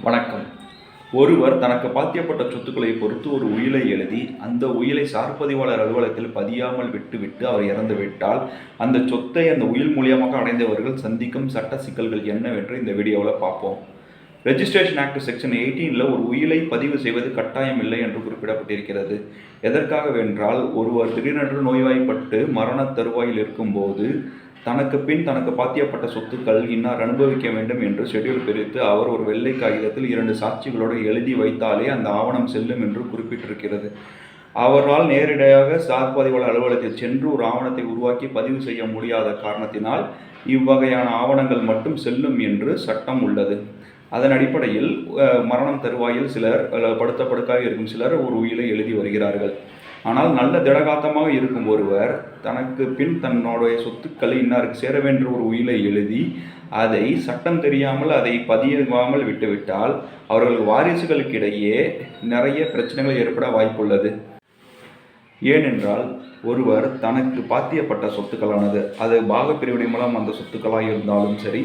வணக்கம். ஒருவர் தனக்கு பாத்தியப்பட்ட சொத்துக்களை பொறுத்து ஒரு உயிலை எழுதி அந்த உயிலை சார்பதிவாளர் அலுவலகத்தில் பதியாமல் விட்டுவிட்டு அவர் இறந்து விட்டால் அந்த சொத்தை அந்த உயில் மூலியமாக அடைந்தவர்கள் சந்திக்கும் சட்ட சிக்கல்கள் என்னவென்று இந்த வீடியோவில் பார்ப்போம். ரெஜிஸ்ட்ரேஷன் ஆக்ட் செக்ஷன் எயிட்டீனில் ஒரு உயிலை பதிவு செய்வது கட்டாயம் இல்லை என்று குறிப்பிடப்பட்டிருக்கிறது. எதற்காகவென்றால் ஒருவர் திடீரென்று நோய்வாய்ப்பட்டு மரண தருவாயில் இருக்கும்போது தனக்கு பின் தனக்கு பாத்தியப்பட்ட சொத்துக்கள் இன்னார் அனுபவிக்க வேண்டும் என்று ஷெட்யூல் பிரித்து அவர் ஒரு வெள்ளை காகிதத்தில் இரண்டு சாட்சிகளோடு எழுதி வைத்தாலே அந்த ஆவணம் செல்லும் என்று குறிப்பிட்டிருக்கிறது. அவரால் நேரடியாக சார்பதிவாளர் அலுவலகத்தில் சென்று ஒரு ஆவணத்தை உருவாக்கி பதிவு செய்ய முடியாத காரணத்தினால் இவ்வகையான ஆவணங்கள் மட்டும் செல்லும் என்று சட்டம் உள்ளது. அதன் அடிப்படையில் மரணம் தருவாயில் சிலர் படுத்த படுக்காக இருக்கும் சிலர் ஒரு உயிலை எழுதி வருகிறார்கள். ஆனால் நல்ல திடகாத்தமாக இருக்கும் ஒருவர் தனக்கு பின் தன்னுடைய சொத்துக்களை இன்னாருக்கு சேர வேண்டிய ஒரு உயிலை எழுதி அதை சட்டம் தெரியாமல் அதை பதியாமல் விட்டுவிட்டால் அவர்கள் வாரிசுகளுக்கிடையே நிறைய பிரச்சனைகள் ஏற்பட வாய்ப்புள்ளது. ஏனென்றால் ஒருவர் தனக்கு பாத்தியப்பட்ட சொத்துக்களானது அது பாகப்பிரிவினை மூலம் வந்த சொத்துக்களாக இருந்தாலும் சரி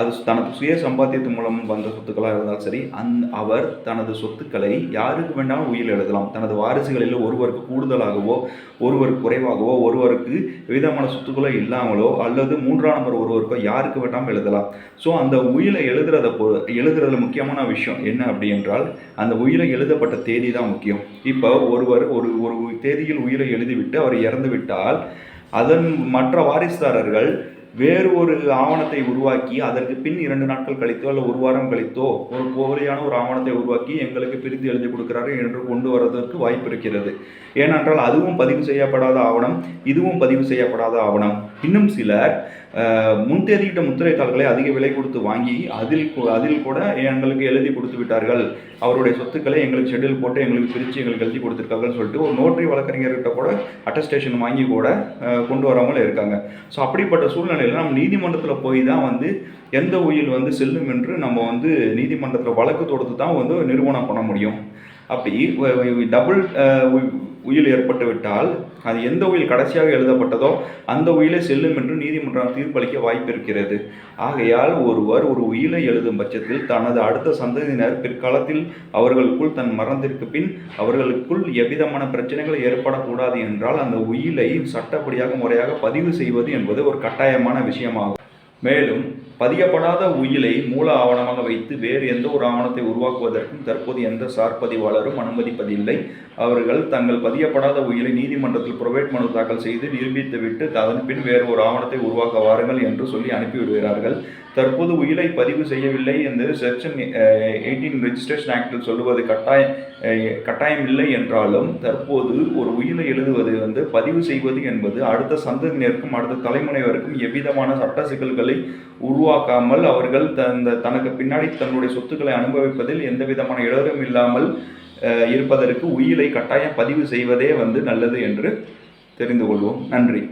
அது தனது சுய சம்பாத்தியத்தின் மூலம் வந்த சொத்துக்களாக இருந்தாலும் சரி அந் அவர் தனது சொத்துக்களை யாருக்கு வேண்டாலும் உயிர் எழுதலாம். தனது வாரிசுகளில் ஒருவருக்கு கூடுதலாகவோ ஒருவருக்கு குறைவாகவோ ஒருவருக்கு விதமான சொத்துக்களோ இல்லாமலோ அல்லது மூன்றாம் நபர் ஒருவருக்கோ யாருக்கு வேண்டாமல் எழுதலாம். ஸோ அந்த உயிரை எழுதுறத பொ எழுதுறதுல முக்கியமான விஷயம் என்ன அப்படி என்றால் அந்த உயிரை எழுதப்பட்ட தேதி தான் முக்கியம். இப்போ ஒருவர் ஒரு ஒரு தேதியில் உயிரை எழுதிவிட்டு அவர் இறந்து விட்டால் அதன் மற்ற வாரிசுதாரர்கள் வேறு ஒரு ஆவணத்தை உருவாக்கி அதற்கு பின் இரண்டு நாட்கள் கழித்தோ அல்ல ஒரு வாரம் கழித்தோ ஒரு போலியான ஒரு ஆவணத்தை உருவாக்கி எங்களுக்கு பிரித்து எழுதி கொடுக்கிறாரு என்று கொண்டு வரதற்கு வாய்ப்பு இருக்கிறது. ஏனென்றால் அதுவும் பதிவு செய்யப்படாத ஆவணம் இதுவும் பதிவு செய்யப்படாத ஆவணம். இன்னும் சிலர் முன்தேதியிட்ட முத்திரைத்தாள்களை அதிக விலை கொடுத்து வாங்கி அதில் அதில் கூட எங்களுக்கு எழுதி கொடுத்து விட்டார்கள். அவருடைய சொத்துக்களை எங்களுக்கு ஷெட்யூல் போட்டு எங்களுக்கு பிரித்து எங்களுக்கு எழுதி கொடுத்துருக்காங்கன்னு சொல்லிட்டு ஒரு நோட்டரி வழக்கறிஞர்கிட்ட கூட அட்டஸ்டேஷன் வாங்கி கூட கொண்டு வராமல் இருக்காங்க. ஸோ அப்படிப்பட்ட சூழ்நிலை நிலையில் நம்ம நீதிமன்றத்தில் போய் தான் வந்து எந்த உயில் வந்து செல்லும் என்று நம்ம வந்து நீதிமன்றத்தில் வழக்கு தொடுத்து தான் வந்து நிறுவனம் பண்ண முடியும். அப்படி டபுள் உயில் ஏற்பட்டுவிட்டால் அது எந்த உயில் கடைசியாக எழுதப்பட்டதோ அந்த உயிலே செல்லும் என்று நீதிமன்றம் தீர்ப்பளிக்க வாய்ப்பு இருக்கிறது ஆகையால் ஒருவர் ஒரு உயிலை எழுதும் பட்சத்தில் தனது அடுத்த சந்ததியினர் பிற்காலத்தில் அவர்களுக்குள் தன் மரணத்திற்கு பின் அவர்களுக்குள் எவ்விதமான பிரச்சனைகள் ஏற்படக்கூடாது என்றால் அந்த உயிலை சட்டப்படியாக முறையாக பதிவு செய்வது என்பது ஒரு கட்டாயமான விஷயமாகும். மேலும் பதியப்படாத உயிலை மூல ஆவணமாக வைத்து வேறு எந்த ஒரு ஆவணத்தை உருவாக்குவதற்கும் தற்போது எந்த சார்பதிவாளரும் அனுமதிப்பதில்லை. அவர்கள் தங்கள் பதியப்படாத உயிலை நீதிமன்றத்தில் புரவேட் மனு தாக்கல் செய்து நிரூபித்துவிட்டு அதன் பின் வேறு ஒரு ஆவணத்தை உருவாக்க வாருங்கள் என்று சொல்லி அனுப்பிவிடுகிறார்கள். தற்போது உயிலை பதிவு செய்யவில்லை என்று செக்ஷன் எயிட்டீன் ரெஜிஸ்ட்ரேஷன் ஆக்டில் சொல்லுவது கட்டாயம் கட்டாயம் இல்லை என்றாலும் தற்போது ஒரு உயிலை எழுதுவது வந்து பதிவு செய்வது என்பது அடுத்த சந்ததியினருக்கும் அடுத்த தலைமுனைவருக்கும் எவ்விதமான சட்ட சிக்கல்களை உருவாக்காமல் அவர்கள் தந்த தனக்கு பின்னாடி தன்னுடைய சொத்துக்களை அனுபவிப்பதில் எந்த விதமான இடரும் இல்லாமல் அஹ், இருப்பதற்கு உயிலை கட்டாயம் பதிவு செய்வதே வந்து நல்லது என்று தெரிந்து கொள்வோம். நன்றி.